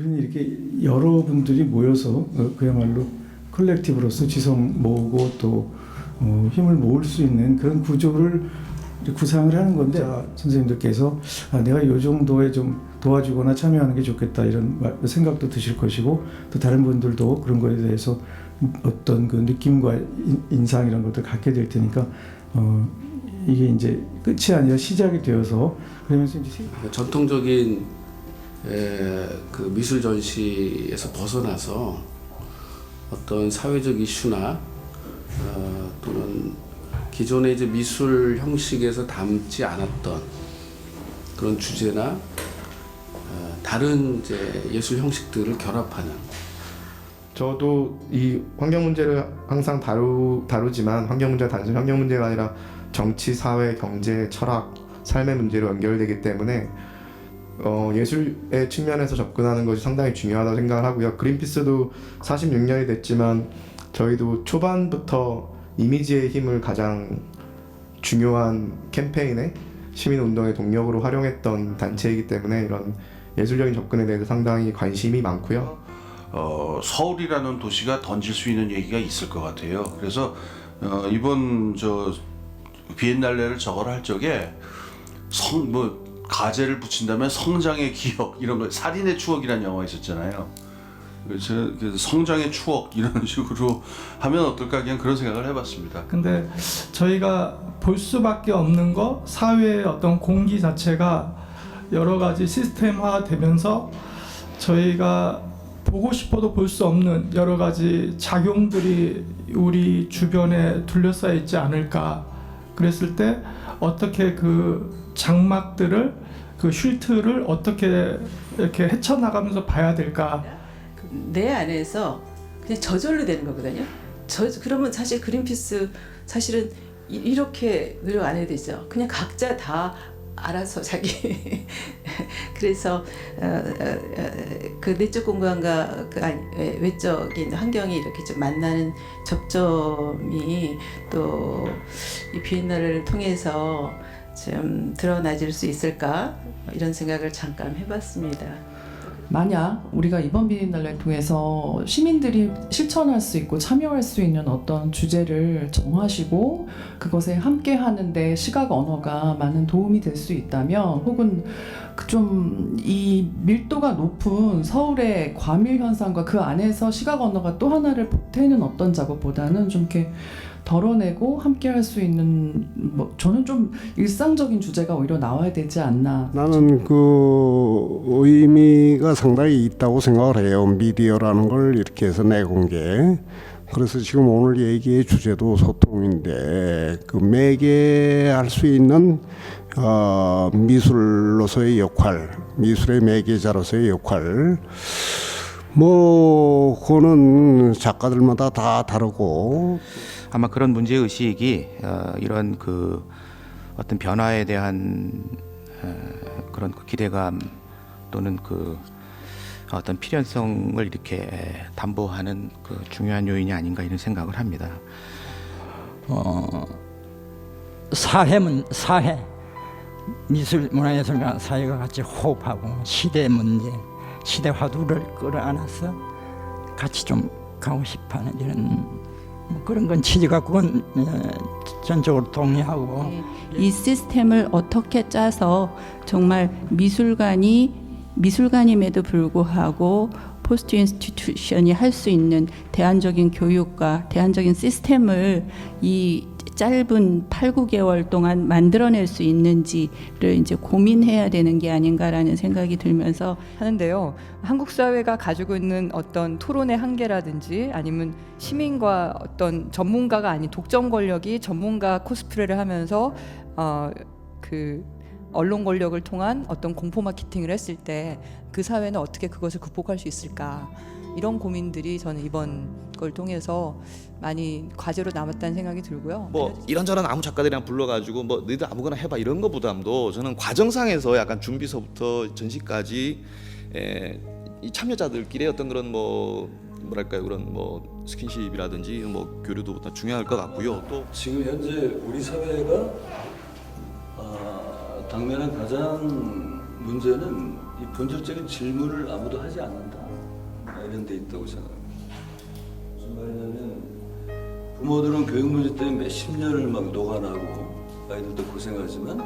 우리는 이렇게 여러분들이 모여서 어, 그야말로 컬렉티브로서 지성 모으고 또 어, 힘을 모을 수 있는 그런 구조를 구상을 하는 건데 자, 선생님들께서 아, 내가 이 정도에 좀 도와주거나 참여하는 게 좋겠다 이런 말- 생각도 드실 것이고 또 다른 분들도 그런 거에 대해서 어떤 그 느낌과 인- 인상 이런 것들 갖게 될 테니까 어, 이게 이제 끝이 아니라 시작이 되어서 그러면서 이제 세- 전통적인 에, 그 미술 전시에서 벗어나서 어떤 사회적 이슈나 어, 또는 기존의 이제 미술 형식에서 담지 않았던 그런 주제나 어, 다른 이제 예술 형식들을 결합하는. 저도 이 환경 문제를 항상 다루 다루지만 환경 문제가 단순히 환경 문제가 아니라 정치, 사회, 경제, 철학, 삶의 문제로 연결되기 때문에 어, 예술의 측면에서 접근하는 것이 상당히 중요하다고 생각을 하고요. 그린피스도 46년이 됐지만 저희도 초반부터 이미지의 힘을 가장 중요한 캠페인에 시민 운동의 동력으로 활용했던 단체이기 때문에 이런 예술적인 접근에 대해서 상당히 관심이 많고요. 어, 서울이라는 도시가 던질 수 있는 얘기가 있을 것 같아요. 그래서 어, 이번 저 비엔날레를 저걸 할 적에 성뭐 가제를 붙인다면 성장의 기억 이런 거 살인의 추억이라는 영화 있었잖아요. 그래서 그 성장의 추억 이런 식으로 하면 어떨까 그냥 그런 생각을 해봤습니다. 근데 저희가 볼 수밖에 없는 거 사회의 어떤 공기 자체가 여러 가지 시스템화 되면서 저희가 보고 싶어도 볼 수 없는 여러 가지 작용들이 우리 주변에 둘러싸여 있지 않을까 그랬을 때 어떻게 그 장막들을 그 쉴트를 어떻게 이렇게 헤쳐나가면서 봐야 될까 내 안에서 그냥 저절로 되는 거거든요. 저 그러면 사실 그린피스 사실은 이- 이렇게 노력 안 해도 되죠. 그냥 각자 다 알아서 자기 그래서 어, 어, 어, 그 내적 공간과 그 아니, 예, 외적인 환경이 이렇게 좀 만나는 접점이 또 이 비엔날레를 통해서 좀 드러나질 수 있을까 이런 생각을 잠깐 해봤습니다. 만약 우리가 이번 비엔날레를 통해서 시민들이 실천할 수 있고 참여할 수 있는 어떤 주제를 정하시고 그것에 함께 하는데 시각 언어가 많은 도움이 될 수 있다면 혹은 그좀이 밀도가 높은 서울의 과밀 현상과 그 안에서 시각 언어가 또 하나를 보태는 어떤 작업보다는 좀 이렇게 덜어내고 함께 할 수 있는 뭐 저는 좀 일상적인 주제가 오히려 나와야 되지 않나 나는 그 의미가 상당히 있다고 생각을 해요. 미디어라는 걸 이렇게 해서 게. 그래서 지금 오늘 얘기의 주제도 소통인데 그 매개할 수 있는 어, 미술로서의 역할, 미술의 매개자로서의 역할. 뭐 그거는 작가들마다 다 다르고 아마 그런 문제 의식이 어, 이런 그 어떤 변화에 대한 어, 그런 그 기대감 또는 그 어떤 필연성을 이렇게 담보하는 그 중요한 요인이 아닌가 이런 생각을 합니다. 어, 사회문 사회 미술 문화예술과 사회가 같이 호흡하고 시대 문제 시대 화두를 끌어안아서 같이 좀 가고 싶어하는 이런 뭐 그런 건 취지가 그건 어, 전적으로 동의하고. 이 시스템을 어떻게 짜서 정말 미술관이 미술관임에도 불구하고 포스트 인스티튜션이 할 수 있는 대안적인 교육과 대안적인 시스템을 이 짧은 8, 9개월 동안 만들어낼 수 있는지를 이제 고민해야 되는 게 아닌가라는 생각이 들면서 하는데요. 한국 사회가 가지고 있는 어떤 토론의 한계라든지 아니면 시민과 어떤 전문가가 아닌 독점 권력이 전문가 코스프레를 하면서 어, 그 언론 권력을 통한 어떤 공포 마케팅을 했을 때 그 사회는 어떻게 그것을 극복할 수 있을까 이런 고민들이 저는 이번 걸 통해서 많이 과제로 남았다는 생각이 들고요. 뭐 이런저런 아무 작가들이랑 불러가지고 뭐 너희들 아무거나 해봐 이런 거보다도 저는 과정상에서 약간 준비서부터 전시까지 에, 이 참여자들끼리 어떤 그런 뭐 뭐랄까요 그런 뭐 스킨십이라든지 뭐 교류도 다 중요할 것 같고요. 또 지금 현재 우리 사회가 아, 당면한 가장 문제는 이 본질적인 질문을 아무도 하지 않는다 이런 데 있다고 생각합니다. 무슨 말이냐면 부모들은 교육 문제 때문에 몇십 년을 막 녹아나고 아이들도 고생하지만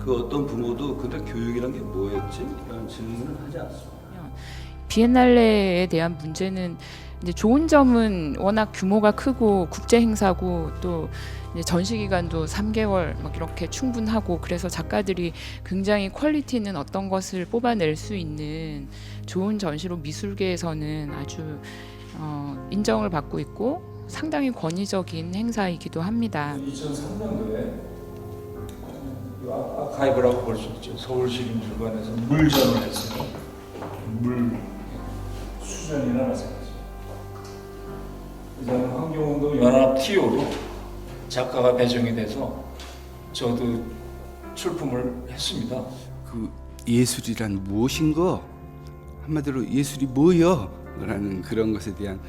그 어떤 부모도 근데 교육이란 게 뭐였지? 이런 질문을 하지 않습니다. 비엔날레에 대한 문제는 이제 좋은 점은 워낙 규모가 크고 국제 행사고 또 전시 기간도 3개월 막 이렇게 충분하고 그래서 작가들이 굉장히 퀄리티 있는 어떤 것을 뽑아낼 수 있는 좋은 전시로 미술계에서는 아주 어, 인정을 받고 있고 상당히 권위적인 행사이기도 합니다. 2003년도에 아카이브라고 볼 수 있죠. 서울시립물관에서 물전을 했어요. 물 수전이나 마찬가지. 그다음 환경운동 연합 TO로 작가가 배정이 돼서 저도 출품을 했습니다. 그 예술이란 무엇인가? 한마디로 예술이 뭐여? 라는 그런 것에 대한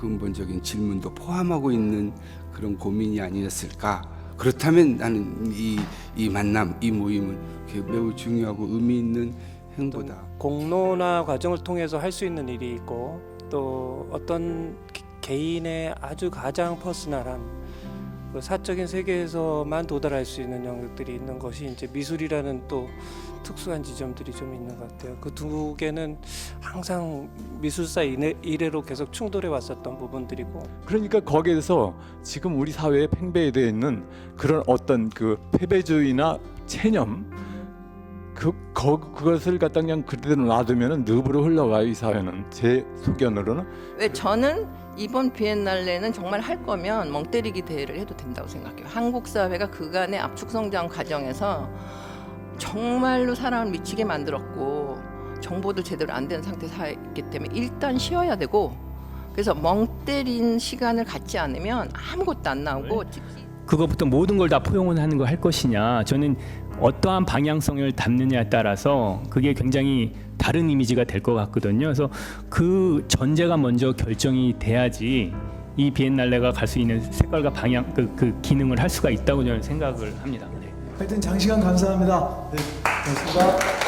근본적인 질문도 포함하고 있는 그런 고민이 아니었을까? 그렇다면 나는 이, 이 만남, 이 모임은 매우 중요하고 의미 있는 행보다. 공론화 과정을 통해서 할 수 있는 일이 있고 또 어떤 기- 개인의 아주 가장 퍼스널한 그 사적인 세계에서만 도달할 수 있는 영역들이 있는 것이 이제 미술이라는 또 특수한 지점들이 좀 있는 것 같아요. 그 두 개는 항상 미술사 이래, 이래로 계속 충돌해 왔었던 부분들이고 그러니까 거기에서 지금 우리 사회에 팽배되어 있는 그런 어떤 그 패배주의나 체념 그 거, 그것을 갖다 그냥 그대로 놔두면은 늪으로 흘러가요 이 사회는. 제 소견으로는. 왜 저는 이번 비엔날레는 정말 할 거면 멍 때리기 대회를 해도 된다고 생각해요. 한국 사회가 그간의 압축 성장 과정에서 정말로 사람을 미치게 만들었고 정보도 제대로 안 된 상태 사회이기 때문에 일단 쉬어야 되고 그래서 멍 때린 시간을 갖지 않으면 아무것도 안 나오고 그것부터 모든 걸 다 포용을 하는 거할 것이냐? 저는 어떠한 방향성을 담느냐에 따라서 그게 굉장히 다른 이미지가 될 것 같거든요. 그래서 그 전제가 먼저 결정이 돼야지 이 비엔날레가 갈 수 있는 색깔과 방향 그, 그 기능을 할 수가 있다고 저는 생각을 합니다. 네. 하여튼 장시간 감사합니다. 네, 고맙습니다.